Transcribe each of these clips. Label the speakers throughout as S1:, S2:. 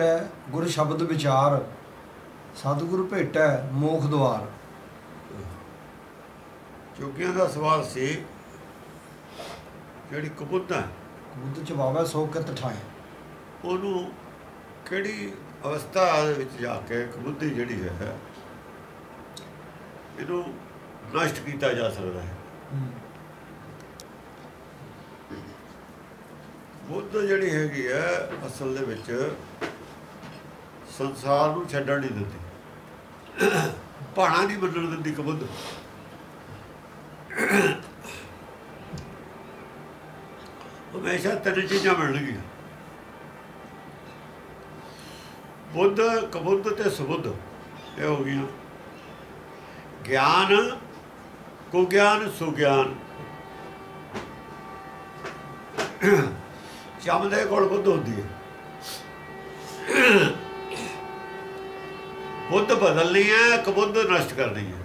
S1: ਟੁੱਟੈ ਗੁਰ ਸ਼ਬਦ ਵਿਚਾਰ। ਸਤਿਗੁਰ ਭੇਟੈ ਮੋਖ ਦੁਆਰ
S2: ਚੁਗੀਆਂ ਦਾ ਸਵਾਲ ਸੀ ਜਿਹੜੀ ਕਬੂਤ ਹੈ
S1: ਬੁੱਧ ਚ ਬਾਵਾ ਸੋ ਕਿਤ ਠਾਏ
S2: ਉਹਨੂੰ ਕਿਹੜੀ ਅਵਸਥਾ ਦੇ ਵਿੱਚ ਜਾ ਕੇ ਕਬੂਤੀ ਜਿਹੜੀ ਹੈ ਇਹਨੂੰ ਨਸ਼ਟ ਕੀਤਾ ਜਾ ਸਕਦਾ ਹੈ। ਬੁੱਧ ਜਿਹੜੀ ਹੈਗੀ ਹੈ ਅਸਲ ਦੇ ਵਿੱਚ ਸੰਸਾਰ ਨੂੰ ਛੱਡਣ ਨਹੀਂ ਦਿੰਦੀ। ਭਾਣਾ ਨਹੀਂ ਮੰਨਣ ਦਿੰਦੀ ਕਬੁੱਧ। ਹਮੇਸ਼ਾ ਤਿੰਨ ਚੀਜ਼ਾਂ ਮਿਲਣਗੀਆਂ। ਬੁੱਧ, ਕਬੁੱਧ ਤੇ ਸੁਬੁੱਧ, ਇਹ ਹੋ ਗਈਆਂ। ਗਿਆਨ, ਕੁਗਿਆਨ, ਸੁਗਿਆਨ। ਸ਼ਮ ਦੇ ਕੋਲ ਬੁੱਧ ਹੁੰਦੀ ਹੈ। ਬੁੱਧ ਬਦਲਣੀ ਹੈ ਕਬੁੱਧ ਨਸ਼ਟ ਕਰਨੀ ਹੈ।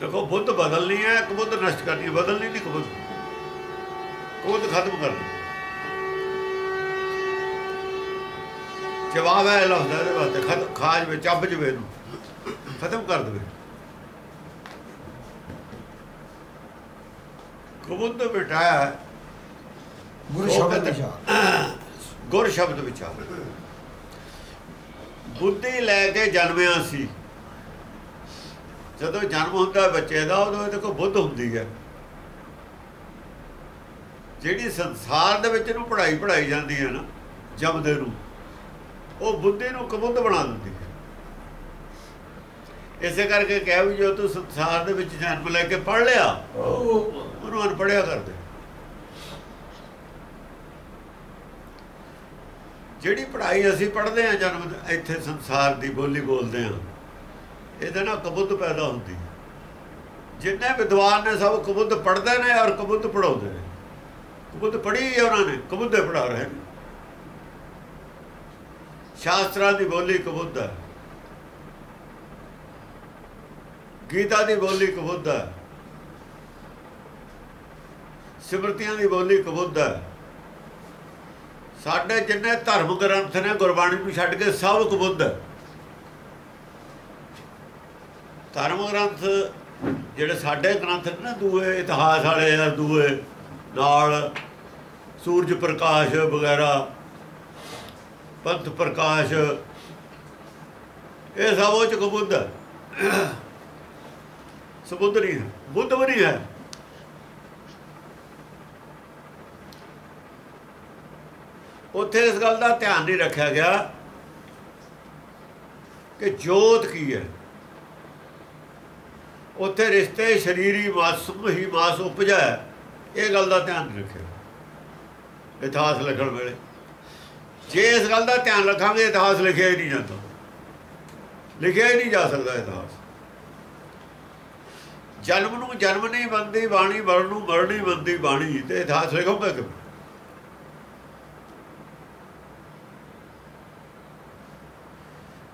S2: ਦੇਖੋ, ਬੁੱਧ ਬਦਲਣੀ ਹੈ ਕਬੁੱਧ ਨਸ਼ਟ ਕਰਨੀ ਹੈ। ਬਦਲਣੀ ਨਹੀਂ ਕਬੁੱਧ ਕਬੁੱਧ ਖਤਮ ਕਰਨੀ। ਜਵਾਬ ਹੈ ਲਫ਼ਜ਼ ਦੇ ਵਾਸਤੇ, ਖਤ ਖਾਜ ਵਿੱਚ ਚੱਬ ਜਵੇ ਨੂੰ। ਖਤਮ ਕਰ ਦੇਵੇ। ਕਬੁੱਧ ਬਿਠਾਇਆ
S1: ਗੁਰ ਸ਼ਬਦ ਵਿਚਾਰ
S2: ਗੁਰ ਸ਼ਬਦ ਵਿਚਾਰ। ਬੁੱਧੀ ਲੈ ਕੇ ਜਨਮਿਆ ਸੀ। ਜਦੋਂ ਜਨਮ ਹੁੰਦਾ ਬੱਚੇ ਦਾ ਉਦੋਂ ਇਹਦੇ ਕੋਲ ਬੁੱਧ ਹੁੰਦੀ ਹੈ। ਜਿਹੜੀ ਸੰਸਾਰ ਦੇ ਵਿੱਚ ਇਹਨੂੰ ਪੜ੍ਹਾਈ ਪੜਾਈ ਜਾਂਦੀ ਹੈ ਨਾ ਜਮਦੇ ਨੂੰ ਉਹ ਬੁੱਧੀ ਨੂੰ ਕਬੁੱਧ ਬਣਾ ਦਿੰਦੀ ਹੈ। ਇਸੇ ਕਰਕੇ ਕਹਿ ਵੀ ਜੋ ਤੂੰ ਸੰਸਾਰ ਦੇ ਵਿੱਚ ਜਨਮ ਲੈ ਕੇ ਪੜ ਲਿਆ ਉਹਨੂੰ ਅਨਪੜਿਆ ਕਰ ਜਿਹੜੀ ਪੜ੍ਹਾਈ ਅਸੀਂ ਪੜ੍ਹਦੇ ਆ ਜਨਮ ਇੱਥੇ ਸੰਸਾਰ ਦੀ ਬੋਲੀ ਬੋਲਦੇ ਆ ਇਹਦੇ ਨਾਲ ਕਬੁੱਧ ਪੈਦਾ ਹੁੰਦੀ ਹੈ। ਜਿੰਨੇ ਵਿਦਵਾਨ ਨੇ ਸਭ ਕਬੁੱਧ ਪੜ੍ਹਦੇ ਨੇ ਔਰ ਕਬੁੱਧ ਪੜਾਉਂਦੇ ਨੇ। ਕਬੁੱਧ ਪੜ੍ਹੀ ਉਹਨਾਂ ਨੇ ਕਬੁੱਧੇ ਪੜਾ ਰਹੇ ਨੇ। ਸ਼ਾਸਤਰਾਂ ਦੀ ਬੋਲੀ ਕਬੁੱਧ ਹੈ। ਗੀਤਾ ਦੀ ਬੋਲੀ ਕਬੁੱਧ ਹੈ। ਸਿਮਰਤੀਆਂ ਦੀ ਬੋਲੀ ਕਬੁੱਧ ਹੈ। ਸਾਡੇ ਜਿੰਨੇ ਧਰਮ ਗ੍ਰੰਥ ਨੇ ਗੁਰਬਾਣੀ ਨੂੰ ਛੱਡ ਕੇ ਸਭ ਕਬੁੱਧ ਹੈ ਧਰਮ ਗ੍ਰੰਥ ਜਿਹੜੇ ਸਾਡੇ ਗ੍ਰੰਥ ਨੇ ਨਾ ਦੂਏ, ਇਤਿਹਾਸ ਵਾਲੇ ਆ ਦੂਏ, ਨਾਲ ਸੂਰਜ ਪ੍ਰਕਾਸ਼ ਵਗੈਰਾ, ਪੰਥ ਪ੍ਰਕਾਸ਼, ਇਹ ਸਭ ਉਹ ਚ ਕਬੁੱਧ ਹੈ ਸਬੁੱਧ ਨਹੀਂ ਹੈ। ਬੁੱਧ ਵੀ ਨਹੀਂ ਹੈ। ਉੱਥੇ ਇਸ ਗੱਲ ਦਾ ਧਿਆਨ ਨਹੀਂ ਰੱਖਿਆ ਗਿਆ ਕਿ ਜੋਤ ਕੀ ਹੈ। ਉੱਥੇ ਰਿਸ਼ਤੇ ਸ਼ਰੀਰੀ ਮਾਸੂਮ ਹੀ ਮਾਸ ਉਪਜਾ ਹੈ। ਇਹ ਗੱਲ ਦਾ ਧਿਆਨ ਨਹੀਂ ਰੱਖਿਆ। ਇਤਿਹਾਸ ਲਿਖਣ ਵੇਲੇ। ਜੇ ਇਸ ਗੱਲ ਦਾ ਧਿਆਨ ਰੱਖਾਂਗੇ, ਇਤਿਹਾਸ ਲਿਖਿਆ ਹੀ ਨਹੀਂ ਜਾਂਦਾ। ਲਿਖਿਆ ਹੀ ਨਹੀਂ ਜਾ ਸਕਦਾ ਇਤਿਹਾਸ। ਜਨਮ ਨੂੰ ਜਨਮ ਨਹੀਂ ਬੰਦੀ ਬਾਣੀ ਮਰਨ ਨੂੰ ਮਰਨ ਮਰਨੀ ਬੰਦੀ ਬਾਣੀ ਤੇ ਇਤਿਹਾਸ ਲਿਖੋਗੇ ਕਿਵੇਂ?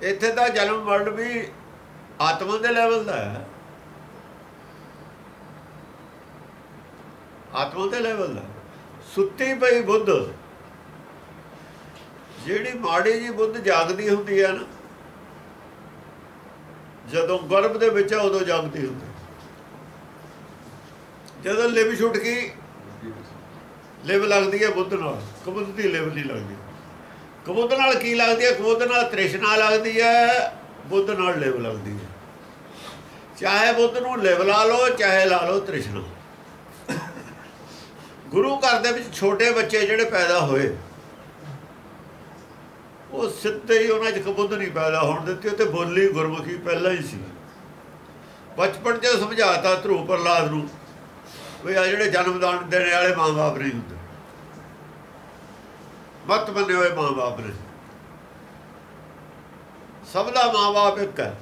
S2: ਇੱਥੇ ਦਾ ਜਨਮ ਮਰਨ ਵੀ ਆਤਮਾ ਦੇ ਲੈਵਲ ਦਾ ਹੈ। ਆਤਮਾ ਦੇ ਲੈਵਲ ਦਾ। ਸੁੱਤੀ ਪਈ ਬੁੱਧ। ਜਿਹੜੀ ਮਾੜੀ ਜੀ ਬੁੱਧ ਜਾਗਦੀ ਹੁੰਦੀ ਹੈ ਨਾ, ਜਦੋਂ ਗਰਭ ਦੇ ਵਿੱਚ ਆ ਉਦੋਂ ਜਾਗਦੀ ਹੁੰਦੀ। ਜਦੋਂ ਲਿਵ ਛੁੱਟ ਗਈ, ਲਿਵ ਲੱਗਦੀ ਹੈ ਬੁੱਧ ਨਾਲ। ਕਬੁੱਧ ਦੀ ਲਿਵ ਨਹੀਂ ਲੱਗਦੀ। ਕਬੁੱਧ ਨਾਲ ਕੀ ਲੱਗਦੀ ਹੈ? ਕਬੁੱਧ ਨਾਲ ਤ੍ਰਿਸ਼ਨਾ ਲੱਗਦੀ ਹੈ, ਬੁੱਧ ਨਾਲ ਲਿਵ ਲੱਗਦੀ ਹੈ। ਚਾਹੇ ਬੁੱਧ ਨੂੰ ਲਿਵ ਲਾ ਲਓ, ਚਾਹੇ ਲਾ ਲਓ ਤ੍ਰਿਸ਼ਨਾ। ਗੁਰੂ ਘਰ ਦੇ ਵਿੱਚ ਛੋਟੇ ਬੱਚੇ ਜਿਹੜੇ ਪੈਦਾ ਹੋਏ, ਉਹ ਸਿੱਧੇ ਹੀ ਉਹਨਾਂ 'ਚ ਕਬੁੱਧ ਨਹੀਂ ਪੈਦਾ ਹੋਣ ਦਿੱਤੀ, ਉਹ ਤੇ ਬੋਲੀ ਗੁਰਮੁਖੀ ਪਹਿਲਾਂ ਹੀ ਸੀ। ਬਚਪਨ 'ਚ ਸਮਝਾਤਾ ਧਰੂ ਪ੍ਰਲਾਦ ਨੂੰ ਵੀ ਆ ਜਿਹੜੇ ਜਨਮਦਾਨ ਦੇਣ ਵਾਲੇ ਮਾਂ-ਬਾਪ ਨਹੀਂ ਹੁੰਦੇ। ਵਕਤ ਮੰਨੇ ਹੋਏ ਮਾਂ-ਬਾਪ ਨੇ। ਸਭ ਦਾ ਮਾਂ-ਬਾਪ ਇੱਕ ਹੈ।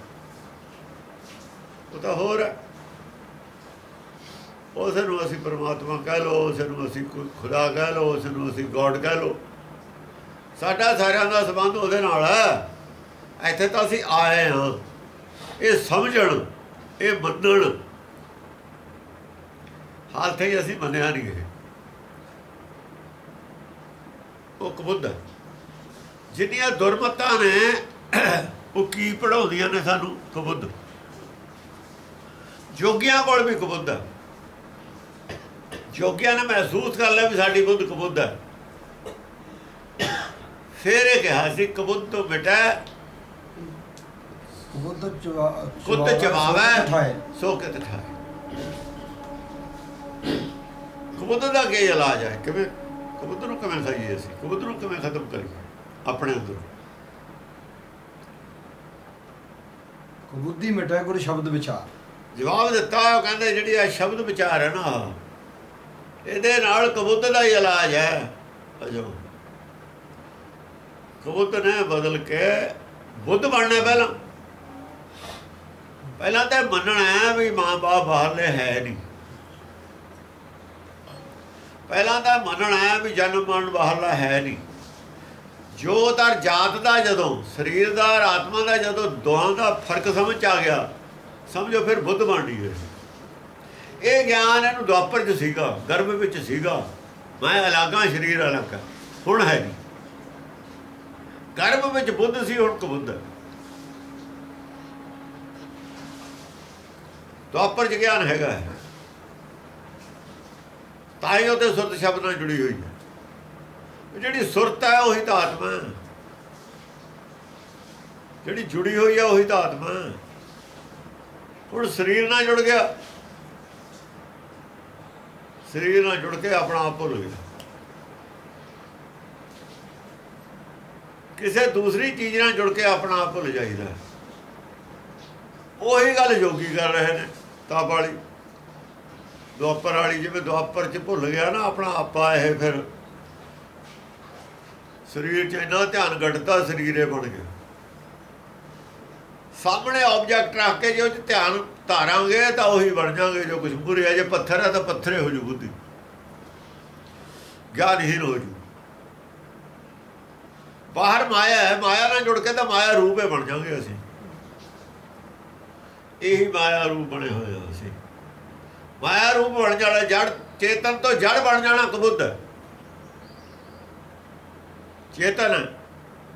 S2: ਉਹ ਤਾਂ ਹੋਰ ਹੈ। ਉਸ ਨੂੰ ਅਸੀਂ ਪਰਮਾਤਮਾ ਕਹਿ ਲਓ, ਉਸ ਨੂੰ ਅਸੀਂ ਖੁਦਾ ਕਹਿ ਲਓ, ਉਸ ਨੂੰ ਅਸੀਂ ਗੋਡ ਕਹਿ ਲਓ। ਸਾਡਾ ਸਾਰਿਆਂ ਦਾ ਸੰਬੰਧ ਉਹਦੇ ਨਾਲ ਹੈ। ਇੱਥੇ ਤਾਂ ਅਸੀਂ ਆਏ ਹਾਂ। ਇਹ ਸਮਝਣ, ਇਹ ਮੰਨਣ। ਹਾਲ ਤੇ ਅਸੀਂ ਮੰਨਿਆ ਨਹੀਂ ਇਹ। ਉਹ ਕਬੁੱਧ ਹੈ ਜਿੰਨੀਆਂ ਦੁਰਮਤਾਂ ਨੇ ਉਹ ਕੀ ਪੜਾਉਂਦੀਆਂ ਨੇ ਸਾਨੂੰ? ਕਬੁੱਧ ਜੋਗੀਆਂ ਕੋਲ ਵੀ ਕਬੁੱਧ ਹੈ ਜੋਗੀਆਂ ਨੇ ਮਹਿਸੂਸ ਕਰ ਲਿਆ ਵੀ ਸਾਡੀ ਬੁੱਧ ਕਬੁੱਧ ਹੈ ਫਿਰ ਇਹ ਕਿਹਾ ਸੀ ਕਬੁੱਧ ਤੋਂ ਮਿਟਾ।
S1: ਬੁੱਧ
S2: ਚਵਾਵੈ
S1: ਠਾਏ।
S2: ਸੋ ਕਿਤ ਠਾਏ। ਕਬੂਤਰ ਦਾ ਕੀ ਇਲਾਜ ਹੈ? ਕਿਵੇਂ ਕਬੂਤਰ ਨੂੰ ਕਿਵੇਂ ਖਾਈਏ ਅਸੀਂ? ਕਬੂਤਰ ਨੂੰ ਕਿਵੇਂ ਖਤਮ ਕਰੀਏ? ਆਪਣੇ ਅੰਦਰ।
S1: ਕਬੁੱਧੀ ਮਿਟਾਏ ਗੁਰ ਸ਼ਬਦ ਵਿਚਾਰ।
S2: ਜਵਾਬ ਦਿੱਤਾ ਉਹ ਕਹਿੰਦੇ ਜਿਹੜੀ ਇਹ ਸ਼ਬਦ ਵਿਚਾਰ ਹੈ ਨਾ ਇਹਦੇ ਨਾਲ ਕਬੂਤਰ ਦਾ ਹੀ ਇਲਾਜ ਹੈ। ਅਜੋ ਕਬੂਤਰ ਨੇ ਬਦਲ ਕੇ ਬੁੱਧ ਬਣਨਾ ਪਹਿਲਾਂ। ਪਹਿਲਾਂ ਤਾਂ ਮੰਨਣਾ ਹੈ ਵੀ ਮਾਂ ਬਾਪ ਬਾਹਰਲੇ ਹੈ ਨਹੀਂ। ਪਹਿਲਾਂ ਤਾਂ ਮੰਨਣਾ ਹੈ ਵੀ ਜਨਮ ਮਰਨ ਬਾਹਰਲਾ ਹੈ ਨਹੀਂ। ਜੋ ਤਰ ਜਾਤ ਦਾ ਜਦੋਂ, ਸਰੀਰ ਦਾ ਆਤਮਾ ਦਾ ਜਦੋਂ ਦੋਹਾਂ ਦਾ ਫ਼ਰਕ ਸਮਝ 'ਚ ਆ ਗਿਆ, ਸਮਝੋ ਫਿਰ ਬੁੱਧ ਬਣਨੀ ਹੈ ਇਹ ਗਿਆਨ ਇਹਨੂੰ ਦੁਆਪਰ ਚ ਸੀਗਾ, ਗਰਭ ਵਿੱਚ ਸੀਗਾ। ਮੈਂ ਅਲੱਗਾ ਸਰੀਰ ਅਲੱਗ ਹੁਣ ਹੈ ਨਹੀਂ। ਗਰਭ ਵਿੱਚ ਬੁੱਧ ਸੀ, ਹੁਣ ਕਬੁੱਧ ਹੈ। ਦੁਆਪਰ ਚ ਗਿਆਨ ਹੈਗਾ ਹੈ। ਤਾਂ ਹੀ ਉਹਦੇ ਸੁਰਤ ਸ਼ਬਦ ਨਾਲ ਜੁੜੀ ਹੋਈ ਹੈ। ਜਿਹੜੀ ਸੁਰਤ ਹੈ, ਉਹੀ ਤਾਂ ਆਤਮਾ ਹੈ। ਜਿਹੜੀ ਜੁੜੀ ਹੋਈ ਹੈ, ਉਹੀ ਤਾਂ ਆਤਮਾ ਹੈ। ਹੁਣ ਸਰੀਰ ਨਾਲ ਜੁੜ ਗਿਆ। ਸਰੀਰ ਨਾਲ ਜੁੜ ਕੇ ਆਪਣਾ ਆਪ ਭੁੱਲ ਗਿਆ। ਕਿਸੇ ਦੂਸਰੀ ਚੀਜ਼ ਨਾਲ ਜੁੜ ਕੇ ਆਪਣਾ ਆਪ ਭੁੱਲ ਜਾਈਦਾ। ਉਹੀ ਗੱਲ ਯੋਗੀ ਕਰ ਰਹੇ ਨੇ ਤਾਪ ਵਾਲੀ ਦੁਆਪਰ ਵਾਲੀ ਜਿਵੇਂ ਦੁਆਪਰ ਚ ਭੁੱਲ ਗਿਆ ਨਾ ਆਪਣਾ ਆਪਾ ਇਹ ਫਿਰ। ਸਰੀਰ ਚ ਇੰਨਾ ਧਿਆਨ ਘਟਦਾ ਸਰੀਰੇ ਬਣ ਗਿਆ। ਸਾਹਮਣੇ ਆਬਜੈਕਟ ਰੱਖ ਕੇ ਜੇ ਉਹ ਧਿਆਨ ਧਾਰਾਂਗੇ ਤਾਂ ਉਹੀ ਬਣ ਜਾਾਂਗੇ, ਜੋ ਕੁਝ ਬੁਰੇ ਜੇ ਪੱਥਰ ਹੈ ਤਾਂ ਪੱਥਰੇ ਹੋ ਜੂ ਬੁੱਧੀ। ਗਿਆਨਹੀਨ ਹੋ ਜੂ। ਬਾਹਰ ਮਾਇਆ ਹੈ, ਮਾਇਆ ਨਾਲ ਜੁੜ ਕੇ ਤਾਂ ਮਾਇਆ ਰੂਪ ਹੀ ਬਣ ਜਾਾਂਗੇ ਅਸੀਂ। ਇਹੀ ਮਾਇਆ ਰੂਪ ਬਣੇ ਹੋਏ ਅਸੀਂ। ਮਾਇਆ ਰੂਪ ਬਣ ਜਾਣਾ, ਜੜ ਚੇਤਨ ਤੋਂ ਜੜ ਬਣ ਜਾਣਾ ਕਬੁੱਧ। ਚੇਤਨ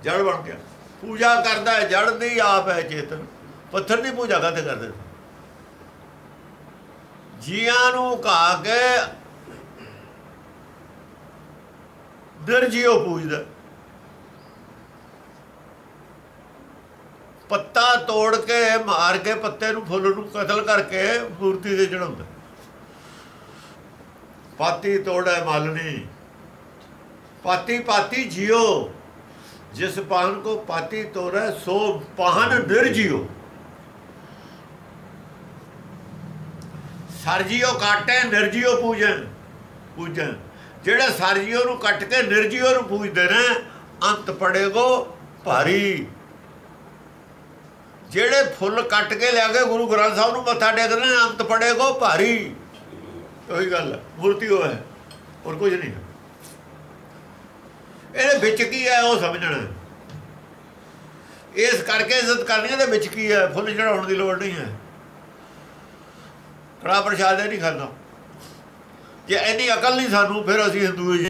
S2: ਜੜ ਬਣ ਗਿਆ। ਪੂਜਾ ਕਰਦਾ ਹੈ, ਜੜ ਦੀ ਆਪ ਹੈ ਚੇਤਨ। ਪੱਥਰ ਦੀ ਪੂਜਾ ਕਾਤੇ ਕਰਦੇ ਜੀਆਂ ਨੂੰ ਕਹਾ ਕੇ ਨਿਰਜੀਓ ਪੂਜਦਾ। ਪੱਤਾ ਤੋੜ ਕੇ, ਮਾਰ ਕੇ, ਪੱਤੇ ਨੂੰ ਫੁੱਲ ਨੂੰ ਕਤਲ ਕਰਕੇ ਮੂਰਤੀ ਦੇ ਚੜਾਉਂਦਾ ਪਾਤੀ ਤੋੜੈ ਮਲਨੀ ਪਾਤੀ ਪਾਤੀ ਜਿਓ। ਜਿਸ ਪਾਹਨ ਕੋ ਪਾਤੀ ਤੋੜੈ, ਸੋ ਪਾਹਨ ਨਿਰਜੀਓ ਸਰਜੀਓ ਕਾਟੇ ਨਿਰਜੀਓ ਪੂਜਨ। ਪੂਜਨ। ਜਿਹੜਾ ਸਰਜੀਓ ਨੂੰ ਕੱਟ ਕੇ ਨਿਰਜੀਓ ਨੂੰ ਪੂਜਦੇ ਨੇ, ਅੰਤ ਪੜੇਗੋ ਭਾਰੀ। ਜਿਹੜੇ ਫੁੱਲ ਕੱਟ ਕੇ ਲੈ ਕੇ ਗੁਰੂ ਗ੍ਰੰਥ ਸਾਹਿਬ ਨੂੰ ਮੱਥਾ ਟੇਕਦੇ ਨੇ, ਅੰਤ ਪੜੇਗੋ ਭਾਰੀ। ਉਹੀ ਗੱਲ ਹੈ ਮੂਰਤੀ ਉਹ ਹੈ, ਹੋਰ ਕੁਝ ਨਹੀਂ ਇਹਦੇ ਵਿੱਚ ਕੀ ਹੈ ਉਹ ਸਮਝਣਾ। ਇਸ ਕਰਕੇ ਇੱਜ਼ਤ ਕਰਨੀ ਦੇ ਵਿੱਚ ਕੀ ਹੈ, ਫੁੱਲ ਚੜਾਉਣ ਦੀ ਲੋੜ ਨਹੀਂ ਹੈ। ਕੜਾ ਪ੍ਰਸ਼ਾਦ ਇਹ ਨਹੀਂ ਖਾਂਦਾ। ਜੇ ਇੰਨੀ ਅਕਲ ਨਹੀਂ ਸਾਨੂੰ, ਫਿਰ ਅਸੀਂ ਹਿੰਦੂ ਹੀ